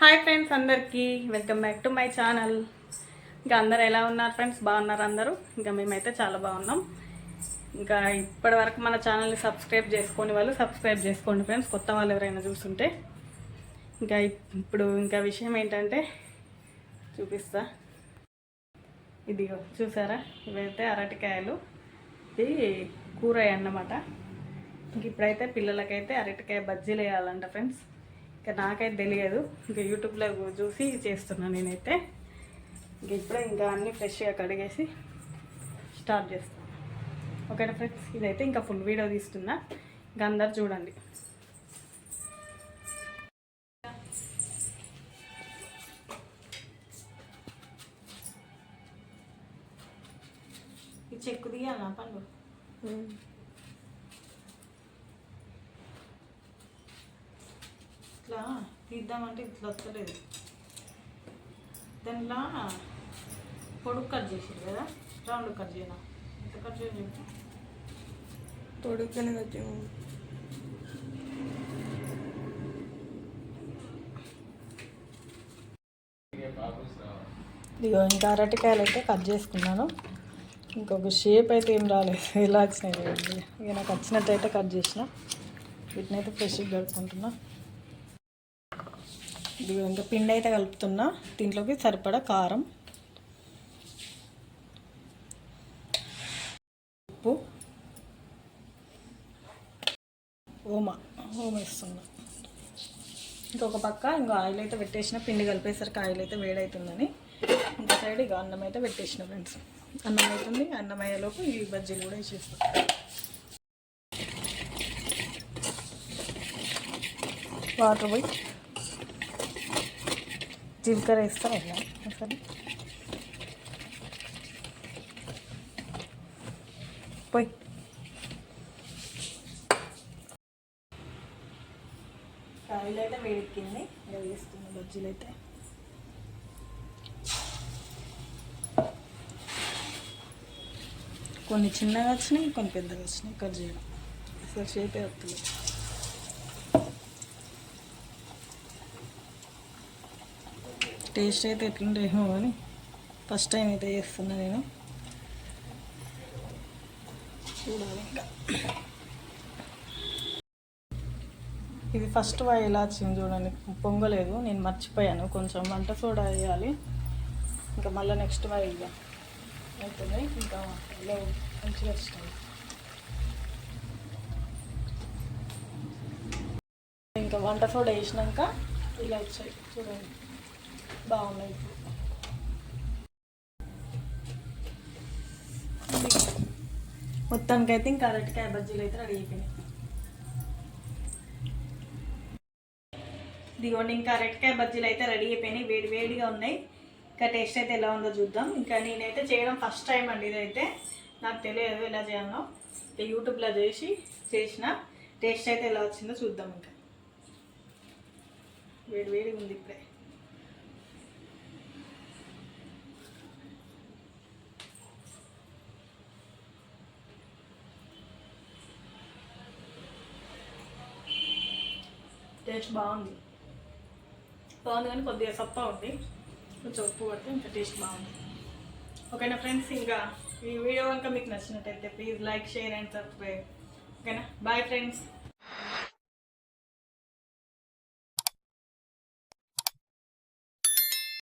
Hi friends అందరికీ. Welcome back to my channel. ఇంకా అందరు ఎలా ఉన్నారు ఫ్రెండ్స్? బాగున్నారు అందరూ? ఇంకా మేమైతే చాలా బాగున్నాం. ఇంకా ఇప్పటి వరకు మన ఛానల్ని సబ్స్క్రైబ్ చేసుకోని వాళ్ళు సబ్స్క్రైబ్ చేసుకోండి ఫ్రెండ్స్ కొత్త వాళ్ళు ఎవరైనా చూస్తుంటే. ఇంకా ఇప్పుడు ఇంకా విషయం ఏంటంటే చూపిస్తా. ఇదిగో చూసారా? ఇవైతే అరటికాయలు. ఇది కూర అన్నమాట. ఇంక ఇప్పుడైతే పిల్లలకైతే అరటికాయ బజ్జీలు వేయాలంట ఫ్రెండ్స్. ఇంకా నాకైతే తెలియదు. ఇంకా యూట్యూబ్లో చూసి చేస్తున్నాను నేనైతే. ఇంక ఇప్పుడే ఇంకా అన్నీ ఫ్రెష్గా కడిగేసి స్టార్ట్ చేస్తాను ఓకేనా ఫ్రెండ్స్? ఇదైతే ఇంకా ఫుల్ వీడియో తీస్తున్నా. ఇంకా అందరు చూడండి. చెక్కు తీయాలా? పండు. ఇట్లా తీద్దామంటే ఇట్లా వస్తలేదు. దానిలా పొడుగు కట్ చేసారు కదా రౌండ్ కట్ చేయనా? ఎంత కట్ చేయాలి చెప్పు. కట్ చేయము ఇదిగో ఇంకా అరటికాయలు అయితే కట్ చేసుకున్నాను. ఇంకొక షేప్ అయితే ఏం రాలేదు. ఇలా వచ్చినాయి ఇక నాకు వచ్చినట్టు అయితే కట్ చేసిన. వీటిని అయితే ఫ్రెష్గా కలుపుకుంటున్నా ఇది ఇంకా పిండి అయితే కలుపుతున్నా. దీంట్లోకి సరిపడా కారం. ఉప్పు. ఓమా. ఓమ వేస్తున్నా. ఇంకొక పక్క ఇంకో ఆయిల్ అయితే పెట్టేసిన. పిండి కలిపేసరికి ఆయిల్ అయితే వేడవుతుందని ఇంకో సైడ్ ఇక అన్నం అయితే పెట్టేసిన ఫ్రెండ్స్. అన్నం అవుతుంది అన్నం అయ్యేలోపు ఈ బజ్జీలు కూడా వేసేస్తాం. వాటర్ పోయి జీలకర్ర వేస్తాం అట్లా ఒకసారి. పోయి. కాయలు అయితే వేడెక్కింది. ఇలా వేస్తున్న బజ్జీలు అయితే కొన్ని చిన్నగా వచ్చినాయి కొన్ని పెద్దగా వచ్చినాయి. కట్ చేయడం. అసలు షేపే వస్తుంది టేస్ట్ అయితే ఎట్లుంటేమో కానీ ఫస్ట్ టైం అయితే చేస్తున్నా నేను. చూడాలి ఇంకా. ఇది ఫస్ట్ వా ఎలా వచ్చింది చూడండి. పొంగలేదు నేను మర్చిపోయాను. కొంచెం వంట సోడా వేయాలి. ఇంకా మళ్ళీ నెక్స్ట్ వా వేయాలి అవుతుంది ఇంకా మంచిగా వస్తుంది. ఇంకా వంట సోడా వేసినాక ఇలా వచ్చాయి. చూడండి. బాగున్నాయి. ఇప్పుడు మొత్తానికైతే ఇంకా అరటికాయ బజ్జీలు అయితే రెడీ అయిపోయినాయి. ఇదిగోండి ఇంకా అరటికాయ బజ్జీలు అయితే రెడీ అయిపోయినాయి. వేడి వేడిగా ఉన్నాయి. ఇంకా టేస్ట్ అయితే ఎలా ఉందో చూద్దాం. ఇంకా నేనైతే చేయడం ఫస్ట్ టైం అండి ఇదైతే. నాకు తెలియదు ఎలా చేయాలో ఇంకా యూట్యూబ్లో చేసి చేసిన. టేస్ట్ అయితే ఎలా వచ్చిందో చూద్దాం ఇంకా. వేడి వేడిగా ఉంది ఇప్పుడే. టేస్ట్ బాగుంది. బాగుంది కానీ కొద్దిగా సప్ప ఉంది. కొంచెం ఉప్పు పడితే ఇంకా టేస్ట్ బాగుంది. ఓకేనా ఫ్రెండ్స్ ఇంకా ఈ వీడియో కనుక మీకు నచ్చినట్టయితే please like share and subscribe. ఓకేనా? Bye friends.